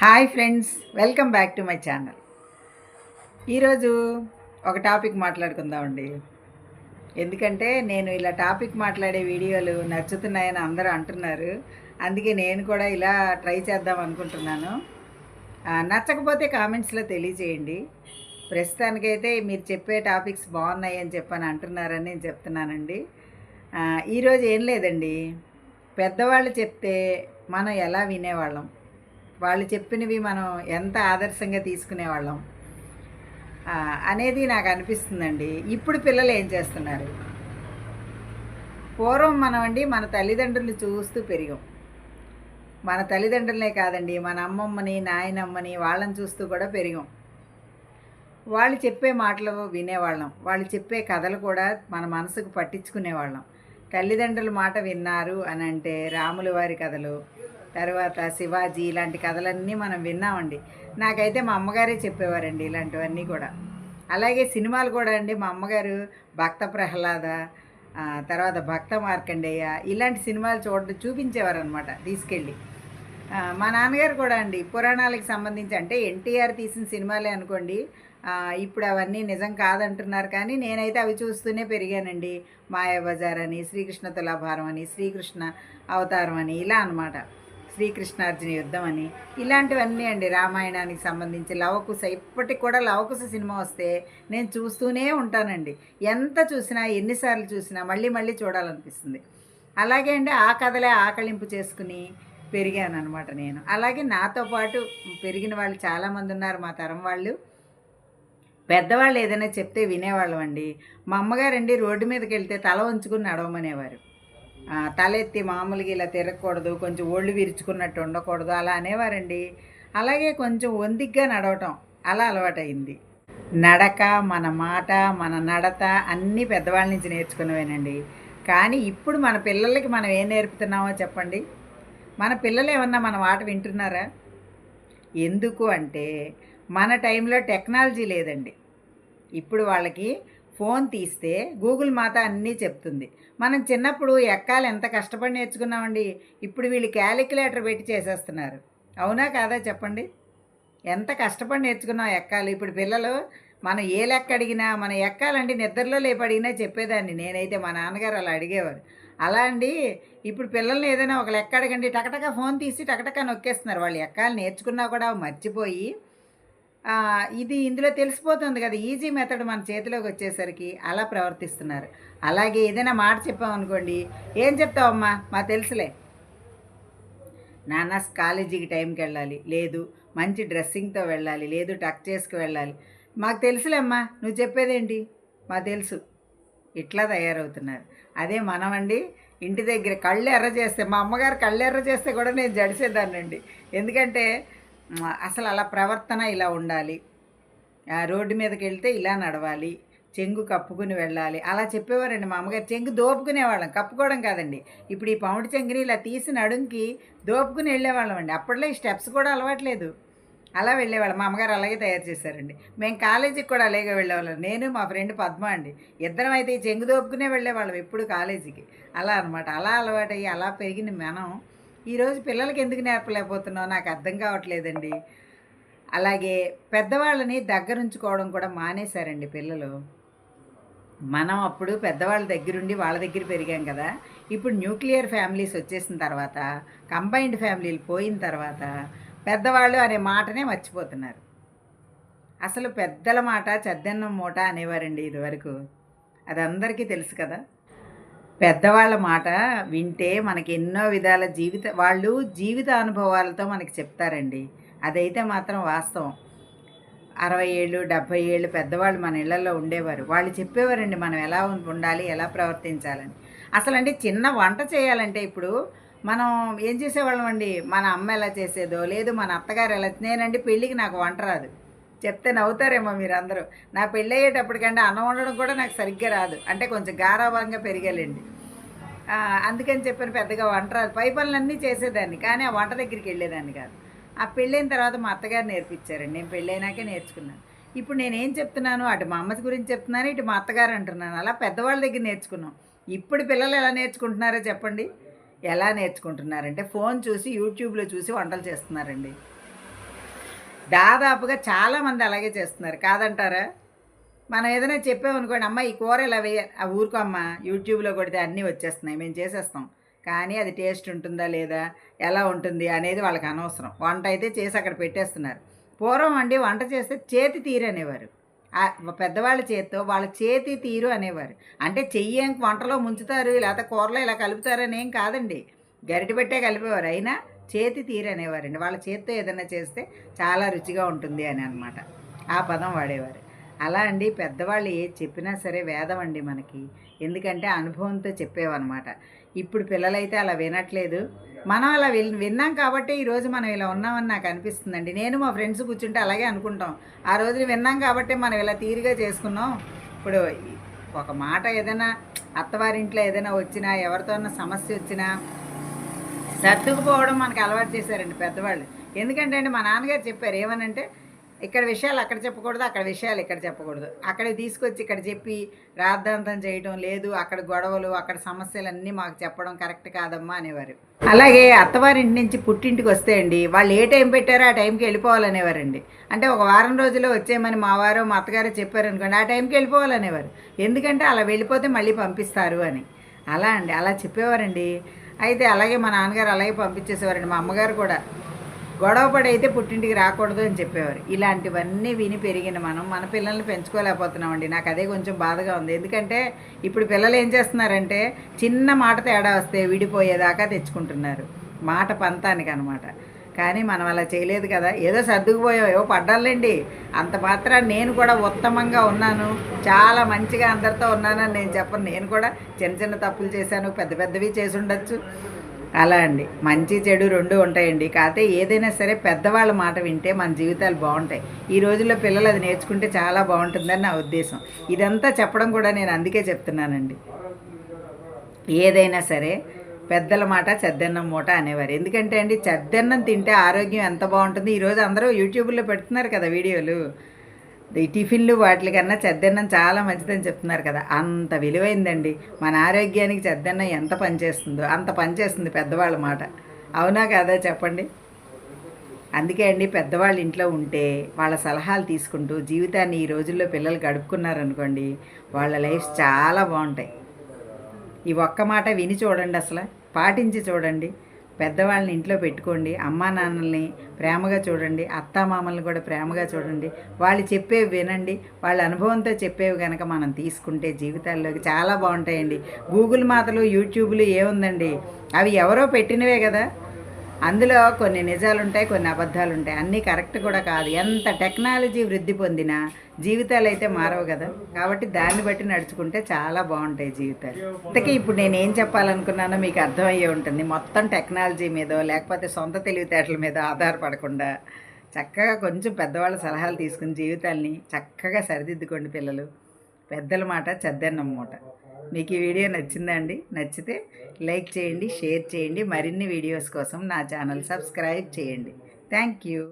Hi friends welcome back to my channel. ఈరోజు ఒక topic మాట్లాడుకుందామండి. ఎందుకంటే నేను ఇలా టాపిక్ మాట్లాడే వీడియోలు నచ్చుతున్నాయని అందరూ అంటున్నారు. అందుకే నేను కూడా ఇలా ట్రై చేద్దాం అనుకుంటున్నాను. నచ్చకపోతే కామెంట్స్లో తెలియజేయండి. ప్రస్తుతానికైతే మీరు చెప్పే టాపిక్స్ బాగున్నాయి అని చెప్పని అంటున్నారని నేను చెప్తున్నానండి. ఈరోజు ఏం లేదండి. పెద్దవాళ్ళు చెప్తే మనం ఎలా వినేవాళ్ళం? వాళ్ళు చెప్పినవి మనం ఎంత ఆదర్శంగా తీసుకునేవాళ్ళం. అనేది నాకు అనిపిస్తుందండి. ఇప్పుడు పిల్లలు ఏం చేస్తున్నారు? పూర్వం మనం అండి మన తల్లిదండ్రులు చూస్తూ పెరిగాం. మన తల్లిదండ్రులనే కాదండి మన అమ్మమ్మని నాయనమ్మని వాళ్ళని చూస్తూ కూడా పెరిగాం. వాళ్ళు చెప్పే మాటలు వినేవాళ్ళం. వాళ్ళు చెప్పే కథలు కూడా మన మనసుకు పట్టించుకునేవాళ్ళం. తల్లిదండ్రుల మాట విన్నారు అని అంటే రాముల వారి కథలు తర్వాత శివాజీ ఇలాంటి కథలన్నీ మనం విన్నామండి. నాకైతే మా అమ్మగారే చెప్పేవారండి ఇలాంటివన్నీ కూడా. అలాగే సినిమాలు కూడా అండి. మా అమ్మగారు భక్త ప్రహ్లాద తర్వాత భక్త మార్కండేయ ఇలాంటి సినిమాలు చూడ చూపించేవారు అనమాట తీసుకెళ్ళి మా నాన్నగారు కూడా అండి పురాణాలకు సంబంధించి అంటే ఎన్టీఆర్ తీసిన సినిమాలే అనుకోండి ఇప్పుడు అవన్నీ నిజం కాదంటున్నారు కానీ నేనైతే అవి చూస్తూనే పెరిగానండి. మాయాబజార్ అని శ్రీకృష్ణ తులాభారం అని శ్రీకృష్ణ అవతారం అని ఇలా అనమాట శ్రీకృష్ణార్జున యుద్ధం అని. ఇలాంటివన్నీ అండి రామాయణానికి సంబంధించి లవకుశ. ఇప్పటికి కూడా లవకుశ సినిమా వస్తే నేను చూస్తూనే ఉంటానండి. ఎంత చూసినా ఎన్నిసార్లు చూసినా మళ్ళీ మళ్ళీ చూడాలనిపిస్తుంది. అలాగే అండి ఆ కథలే ఆకలింపు చేసుకుని పెరిగాను అనమాట నేను. అలాగే నాతో పాటు పెరిగిన వాళ్ళు చాలామంది ఉన్నారు మా తరం వాళ్ళు. పెద్దవాళ్ళు ఏదైనా చెప్తే వినేవాళ్ళం అండి. మా అమ్మగారండి రోడ్డు మీదకి వెళ్తే తల ఉంచుకుని నడవమనేవారు. తలెత్తి మామూలుగా ఇలా తిరగకూడదు కొంచెం ఒళ్ళు విరుచుకున్నట్టు ఉండకూడదు అలా అనేవారండి. అలాగే కొంచెం ఒందిగ్గా నడవటం అలా అలవాటైంది నడక మన మాట మన నడత అన్నీ పెద్దవాళ్ళ నుంచి నేర్చుకునేవేనండి కానీ ఇప్పుడు మన పిల్లలకి మనం ఏం నేర్పుతున్నామో చెప్పండి. మన పిల్లలు ఏమన్నా మన మాట వింటున్నారా? ఎందుకు అంటే మన టైంలో టెక్నాలజీ లేదండి. ఇప్పుడు వాళ్ళకి ఫోన్ తీస్తే గూగుల్ మాత అన్నీ చెప్తుంది. మనం చిన్నప్పుడు ఎక్కాలు ఎంత కష్టపడి నేర్చుకున్నామండి? ఇప్పుడు వీళ్ళు క్యాలిక్యులేటర్ పెట్టి చేసేస్తున్నారు. అవునా కాదా చెప్పండి? ఎంత కష్టపడి నేర్చుకున్నాం ఎక్కాలి? ఇప్పుడు పిల్లలు మనం ఏ లెక్క అడిగినా మనం ఎక్కాలండి నిద్రలో లేపు అడిగినా చెప్పేదాన్ని. నేనైతే మా నాన్నగారు అలా అడిగేవారు. అలా అండి ఇప్పుడు పిల్లల్ని ఏదైనా ఒక లెక్క అడగండి టకటక ఫోన్ తీసి టకటక నొక్కేస్తున్నారు. వాళ్ళు ఎక్కాలి నేర్చుకున్నా కూడా మర్చిపోయి ఇది ఇందులో తెలిసిపోతుంది కదా ఈజీ మెథడ్ మన చేతిలోకి వచ్చేసరికి అలా ప్రవర్తిస్తున్నారు. అలాగే ఏదైనా మాట చెప్పామనుకోండి ఏం చెప్తావమ్మా? మా తెలుసులే. నాన్న కాలేజీకి టైంకి వెళ్ళాలి. లేదు మంచి డ్రెస్సింగ్తో వెళ్ళాలి. లేదు టక్ చేసుకు వెళ్ళాలి. మాకు తెలుసులేమ్మా నువ్వు చెప్పేదేంటి? మాకు తెలుసు. ఇట్లా తయారవుతున్నారు. అదే మనమండి ఇంటి దగ్గర కళ్ళు ఎర్ర చేస్తే మా అమ్మగారు కళ్ళు ఎర్ర చేస్తే కూడా నేను జడిసేదాన్నండి. ఎందుకంటే అసలు అలా ప్రవర్తన ఇలా ఉండాలి. రోడ్డు మీదకి వెళ్తే ఇలా నడవాలి. చెంగు కప్పుకుని వెళ్ళాలి. అలా చెప్పేవారండి మా అమ్మగారు. చెంగు దోపుకునేవాళ్ళం. కప్పుకోవడం కాదండి. ఇప్పుడు ఈ పౌండ్ చెంగుని ఇలా తీసి నడుంకి దోపుకుని వెళ్ళేవాళ్ళం అండి. అప్పట్లో ఈ స్టెప్స్ కూడా అలవాట్లేదు. అలా వెళ్ళేవాళ్ళం. మా అమ్మగారు అలాగే తయారు చేశారండి. మేము కాలేజీకి కూడా అలాగే వెళ్ళేవాళ్ళం. నేను మా ఫ్రెండ్ పద్మ అండి. ఇద్దరం అయితే ఈ చెంగు దోపుకునే వెళ్ళేవాళ్ళం ఎప్పుడు కాలేజీకి. అలా అనమాట అలా అలవాటయ్యి అలా పెరిగిన మనం ఈరోజు పిల్లలకి ఎందుకు నేర్పలేకపోతున్నావు? నాకు అర్థం కావట్లేదండి. అలాగే పెద్దవాళ్ళని దగ్గరుంచుకోవడం కూడా మానేశారండి పిల్లలు. మనం అప్పుడు పెద్దవాళ్ళ దగ్గరుండి వాళ్ళ దగ్గర పెరిగాం కదా. ఇప్పుడు న్యూక్లియర్ ఫ్యామిలీస్ వచ్చేసిన తర్వాత కంబైన్డ్ ఫ్యామిలీలు పోయిన తర్వాత పెద్దవాళ్ళు అనే మాటనే మర్చిపోతున్నారు. అసలు పెద్దల మాట చెద్దన్నం మూట అనేవారండి ఇదివరకు. అది అందరికీ తెలుసు కదా. పెద్దవాళ్ళ మాట వింటే మనకి ఎన్నో విధాల జీవిత వాళ్ళు జీవిత అనుభవాలతో మనకి చెప్తారండి. అదైతే మాత్రం వాస్తవం. అరవై ఏళ్ళు డెబ్భై ఏళ్ళు పెద్దవాళ్ళు మన ఇళ్ళలో ఉండేవారు. వాళ్ళు చెప్పేవారండి మనం ఎలా ఉండాలి ఎలా ప్రవర్తించాలని. అసలు అంటే చిన్న వంట చేయాలంటే ఇప్పుడు మనం ఏం చేసేవాళ్ళం అండి? మన అమ్మ ఎలా చేసేదో లేదు మన అత్తగారు ఎలా నేనండి పెళ్ళికి నాకు వంట రాదు. చెప్తే నవ్వుతారేమో మీరు అందరూ నా పెళ్ళి అయ్యేటప్పటికంటే అన్నం వండడం కూడా నాకు సరిగ్గా రాదు. అంటే కొంచెం గారాభంగా పెరిగాలండి. అందుకని చెప్పిన పెద్దగా వంట రాదు పై పనులన్నీ చేసేదాన్ని కానీ ఆ వంట దగ్గరికి వెళ్ళేదాన్ని కాదు. ఆ పెళ్ళైన తర్వాత మా అత్తగారు నేర్పించారండి. నేను పెళ్ళైనాకే నేర్చుకున్నాను. ఇప్పుడు నేనేం చెప్తున్నాను? అటు మా అమ్మ గురించి చెప్తున్నాను ఇటు మా అత్తగారు అంటున్నాను. అలా పెద్దవాళ్ళ దగ్గర నేర్చుకున్నాం. ఇప్పుడు పిల్లలు ఎలా నేర్చుకుంటున్నారో చెప్పండి? ఎలా నేర్చుకుంటున్నారంటే ఫోన్ చూసి యూట్యూబ్లో చూసి వంటలు చేస్తున్నారండి. దాదాపుగా చాలామంది అలాగే చేస్తున్నారు. కాదంటారా? మనం ఏదైనా చెప్పామనుకోండి అమ్మ ఈ కూర ఇలా వేయ ఆ ఊరుకో అమ్మ యూట్యూబ్లో కొడితే అన్నీ వచ్చేస్తున్నాయి మేము చేసేస్తాం. కానీ అది టేస్ట్ ఉంటుందా లేదా ఎలా ఉంటుంది అనేది వాళ్ళకి అనవసరం. వంట అయితే చేసి అక్కడ పెట్టేస్తున్నారు. పూర్వం అండి వంట చేస్తే చేతి తీరు అనేవారు. పెద్దవాళ్ళ చేతితో వాళ్ళ చేతి తీరు అనేవారు. అంటే చెయ్యి వంటలో ముంచుతారు లేకపోతే కూరలో ఇలా కలుపుతారని ఏం కాదండి. గరిటె పెట్టే కలిపేవారు. అయినా చేతి తీరు అనేవారండి. వాళ్ళ చేతితో ఏదైనా చేస్తే చాలా రుచిగా ఉంటుంది అని అనమాట ఆ పదం వాడేవారు. అలా అండి పెద్దవాళ్ళు ఏది చెప్పినా సరే వేదం అండి మనకి. ఎందుకంటే అనుభవంతో చెప్పేవన్నమాట. ఇప్పుడు పిల్లలైతే అలా వినట్లేదు. మనం అలా విన్ విన్నాం కాబట్టి ఈరోజు మనం ఇలా ఉన్నామని నాకు అనిపిస్తుందండి. నేను మా ఫ్రెండ్స్ కూర్చుంటే అలాగే అనుకుంటాం. ఆ రోజున విన్నాం కాబట్టి మనం ఇలా తీరుగా చేసుకున్నాం. ఇప్పుడు ఒక మాట ఏదైనా అత్తవారింట్లో ఏదైనా వచ్చినా ఎవరితోన్నా సమస్య వచ్చినా సర్దుకుపోవడం మనకు అలవాటు చేశారండి పెద్దవాళ్ళు. ఎందుకంటే అండి మా నాన్నగారు చెప్పారు ఏమనంటే ఇక్కడ విషయాలు అక్కడ చెప్పకూడదు అక్కడ విషయాలు ఇక్కడ చెప్పకూడదు. అక్కడ తీసుకొచ్చి ఇక్కడ చెప్పి రాద్ధాంతం చేయడం లేదు అక్కడ గొడవలు అక్కడ సమస్యలు అన్నీ మాకు చెప్పడం కరెక్ట్ కాదమ్మా అనేవారు. అలాగే అత్తవారింటి నుంచి పుట్టింటికి వస్తే అండి వాళ్ళు ఏ టైం పెట్టారో ఆ టైంకి వెళ్ళిపోవాలనేవారండి. అంటే ఒక వారం రోజుల్లో వచ్చేయమని మా వారు మా అత్తగారు చెప్పారనుకోండి ఆ టైంకి వెళ్ళిపోవాలనేవారు. ఎందుకంటే అలా వెళ్ళిపోతే మళ్ళీ పంపిస్తారు అని. అలా అండి అలా చెప్పేవారండి. అయితే అలాగే మా నాన్నగారు అలాగే పంపించేసేవారండి మా అమ్మగారు కూడా. గొడవ పడైతే పుట్టింటికి రాకూడదు అని చెప్పేవారు. ఇలాంటివన్నీ విని పెరిగిన మనం మన పిల్లల్ని పెంచుకోలేకపోతున్నామండి. నాకు అదే కొంచెం బాధగా ఉంది. ఎందుకంటే ఇప్పుడు పిల్లలు ఏం చేస్తున్నారంటే చిన్న మాట తేడా వస్తే విడిపోయేదాకా తెచ్చుకుంటున్నారు. మాట పంతానికి అనమాట కానీ మనం అలా చేయలేదు కదా. ఏదో సర్దుకుపోయావు ఏవో పడ్డాలండి అంత మాత్రం నేను కూడా ఉత్తమంగా ఉన్నాను. చాలా మంచిగా అందరితో ఉన్నానని నేను చెప్పను. నేను కూడా చిన్న చిన్న తప్పులు చేశాను పెద్ద పెద్దవి చేసి ఉండొచ్చు. అలా అండి. మంచి చెడు రెండు ఉంటాయండి. కాకపోతే ఏదైనా సరే పెద్దవాళ్ళ మాట వింటే మన జీవితాలు బాగుంటాయి. ఈ రోజుల్లో పిల్లలు అది నేర్చుకుంటే చాలా బాగుంటుందని నా ఉద్దేశం. ఇదంతా చెప్పడం కూడా నేను అందుకే చెప్తున్నానండి. ఏదైనా సరే పెద్దల మాట చెద్దన్నం మూట అనేవారు. ఎందుకంటే అండి చెద్దన్నం తింటే ఆరోగ్యం ఎంత బాగుంటుంది? ఈరోజు అందరూ యూట్యూబ్లో పెడుతున్నారు కదా వీడియోలు. ఈ టిఫిన్లు వాటికన్నా చెద్దన్నం చాలా మంచిదని చెప్తున్నారు కదా. అంత విలువైందండి. మన ఆరోగ్యానికి చెద్దన్నం ఎంత పనిచేస్తుందో అంత పనిచేస్తుంది పెద్దవాళ్ళ మాట. అవునా కాదా చెప్పండి? అందుకే అండి పెద్దవాళ్ళు ఇంట్లో ఉంటే వాళ్ళ సలహాలు తీసుకుంటూ జీవితాన్ని ఈ రోజుల్లో పిల్లలు గడుపుకున్నారనుకోండి వాళ్ళ లైఫ్ చాలా బాగుంటాయి. ఈ ఒక్క మాట విని చూడండి అసలు. పాటించి చూడండి. పెద్దవాళ్ళని ఇంట్లో పెట్టుకోండి అమ్మా నాన్నల్ని ప్రేమగా చూడండి అత్తామామల్ని కూడా ప్రేమగా చూడండి. వాళ్ళు చెప్పేవి వినండి వాళ్ళ అనుభవంతో చెప్పేవి కనుక మనం తీసుకుంటే జీవితాల్లోకి చాలా బాగుంటాయండి. గూగుల్ మాతలు యూట్యూబ్లు ఏముందండి? అవి ఎవరో పెట్టినవే కదా. అందులో కొన్ని నిజాలు ఉంటాయి కొన్ని అబద్ధాలు ఉంటాయి అన్నీ కరెక్ట్ కూడా కాదు. ఎంత టెక్నాలజీ వృద్ధి పొందినా జీవితాలు అయితే మారవు కదా. కాబట్టి దాన్ని బట్టి నడుచుకుంటే చాలా బాగుంటాయి జీవితాలు. ఇంతకీ ఇప్పుడు నేను ఏం చెప్పాలనుకున్నానో మీకు అర్థమయ్యే ఉంటుంది. మొత్తం టెక్నాలజీ మీదో లేకపోతే సొంత తెలివితేటల మీద ఆధారపడకుండా చక్కగా కొంచెం పెద్దవాళ్ళ సలహాలు తీసుకుని జీవితాల్ని చక్కగా సరిదిద్దుకోండి పిల్లలు. పెద్దల మాట చెద్దన్నమాట మీకు ఈ వీడియో నచ్చిందా అండి నచ్చితే లైక్ చేయండి షేర్ చేయండి మరిన్ని వీడియోస్ కోసం నా ఛానల్ సబ్స్క్రైబ్ చేయండి. Thank you.